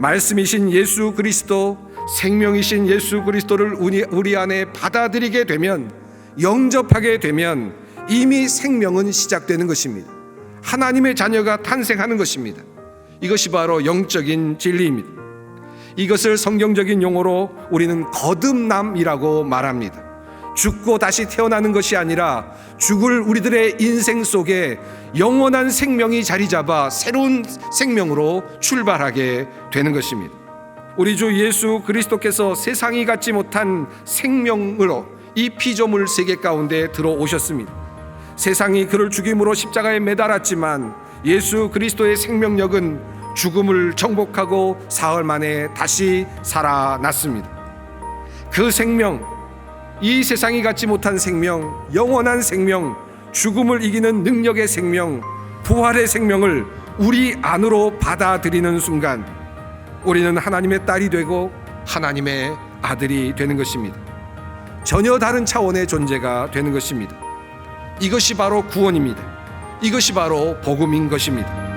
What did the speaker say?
말씀이신 예수 그리스도, 생명이신 예수 그리스도를 우리, 안에 받아들이게 되면, 영접하게 되면 이미 생명은 시작되는 것입니다. 하나님의 자녀가 탄생하는 것입니다. 이것이 바로 영적인 진리입니다. 이것을 성경적인 용어로 우리는 거듭남이라고 말합니다. 죽고 다시 태어나는 것이 아니라 죽을 우리들의 인생 속에 영원한 생명이 자리 잡아 새로운 생명으로 출발하게 되는 것입니다. 우리 주 예수 그리스도께서 세상이 갖지 못한 생명으로 이 피조물 세계 가운데 들어오셨습니다. 세상이 그를 죽임으로 십자가에 매달았지만 예수 그리스도의 생명력은 죽음을 정복하고 사흘 만에 다시 살아났습니다. 그 생명, 이 세상이 갖지 못한 생명, 영원한 생명, 죽음을 이기는 능력의 생명, 부활의 생명을 우리 안으로 받아들이는 순간 우리는 하나님의 딸이 되고 하나님의 아들이 되는 것입니다. 전혀 다른 차원의 존재가 되는 것입니다. 이것이 바로 구원입니다. 이것이 바로 복음인 것입니다.